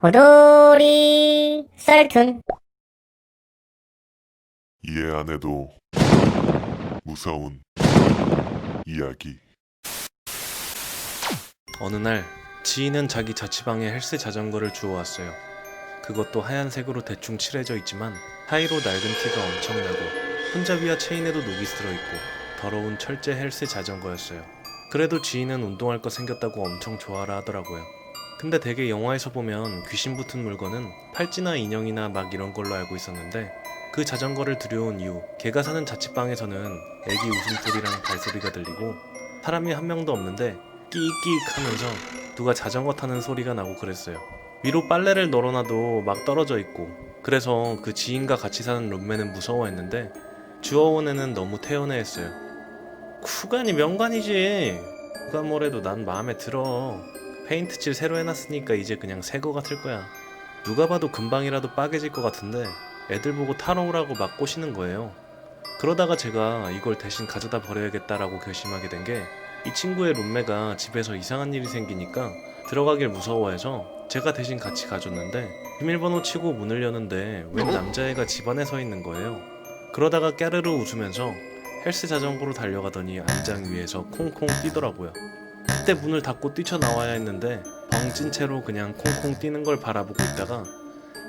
호돌이 썰툰 이해 안 해도 무서운 이야기. 어느 날 지인은 자기 자취방에 헬스 자전거를 주워왔어요. 그것도 하얀색으로 대충 칠해져 있지만 사이로 낡은 티가 엄청나고 손잡이와 체인에도 녹이 슬어 있고 더러운 철제 헬스 자전거였어요. 그래도 지인은 운동할 거 생겼다고 엄청 좋아라 하더라고요. 근데 대개 영화에서 보면 귀신 붙은 물건은 팔찌나 인형이나 막 이런 걸로 알고 있었는데 그 자전거를 들여온 이후 걔가 사는 자취방에서는 애기 웃음소리랑 발소리가 들리고 사람이 한 명도 없는데 끼익끼익 하면서 누가 자전거 타는 소리가 나고 그랬어요. 위로 빨래를 널어놔도 막 떨어져 있고 그래서 그 지인과 같이 사는 룸메는 무서워했는데 주워온 애는 너무 태연해했어요. 쿠간이 명관이지. 누가 뭐래도 난 마음에 들어. 페인트 칠 새로 해놨으니까 이제 그냥 새 거 같을 거야. 누가 봐도 금방이라도 빠개질 것 같은데 애들 보고 타러 오라고 막 꼬시는 거예요. 그러다가 제가 이걸 대신 가져다 버려야겠다라고 결심하게 된 게 이 친구의 룸메가 집에서 이상한 일이 생기니까 들어가길 무서워해서 제가 대신 같이 가줬는데 비밀번호 치고 문을 여는데 웬 남자애가 집 안에 서 있는 거예요. 그러다가 깨르르 웃으면서 헬스 자전거로 달려가더니 안장 위에서 콩콩 뛰더라고요. 그때 문을 닫고 뛰쳐나와야 했는데 벙찐 채로 그냥 콩콩 뛰는 걸 바라보고 있다가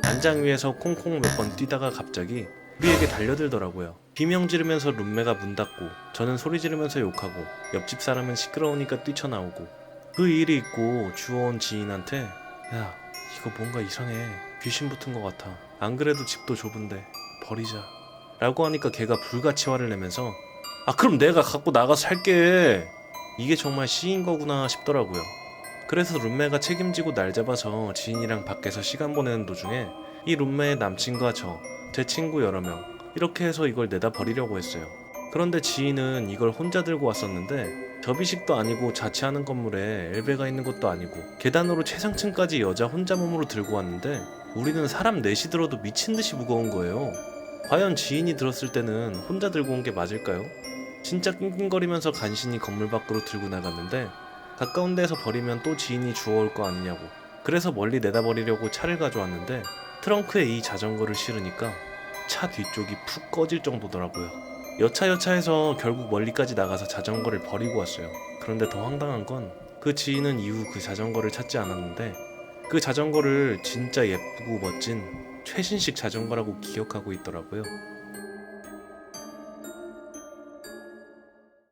안장 위에서 콩콩 몇 번 뛰다가 갑자기 우리에게 달려들더라고요. 비명 지르면서 룸메가 문 닫고 저는 소리 지르면서 욕하고 옆집 사람은 시끄러우니까 뛰쳐나오고 그 일이 있고 주워온 지인한테 야 이거 뭔가 이상해. 귀신 붙은 것 같아. 안 그래도 집도 좁은데 버리자. 라고 하니까 걔가 불같이 화를 내면서 아 그럼 내가 갖고 나가서 살게 이게 정말 시인 거구나 싶더라고요 그래서 룸메가 책임지고 날 잡아서 지인이랑 밖에서 시간 보내는 도중에 이 룸메의 남친과 저, 제 친구 여러 명 이렇게 해서 이걸 내다 버리려고 했어요. 그런데 지인은 이걸 혼자 들고 왔었는데 접이식도 아니고 자취하는 건물에 엘베가 있는 것도 아니고 계단으로 최상층까지 여자 혼자 몸으로 들고 왔는데 우리는 사람 넷이 들어도 미친 듯이 무거운 거예요. 과연 지인이 들었을 때는 혼자 들고 온 게 맞을까요? 진짜 낑낑거리면서 간신히 건물 밖으로 들고 나갔는데 가까운 데서 버리면 또 지인이 주워올 거 아니냐고 그래서 멀리 내다 버리려고 차를 가져왔는데 트렁크에 이 자전거를 실으니까 차 뒤쪽이 푹 꺼질 정도더라고요. 여차여차해서 결국 멀리까지 나가서 자전거를 버리고 왔어요. 그런데 더 황당한 건 그 지인은 이후 그 자전거를 찾지 않았는데 그 자전거를 진짜 예쁘고 멋진 최신식 자전거라고 기억하고 있더라고요.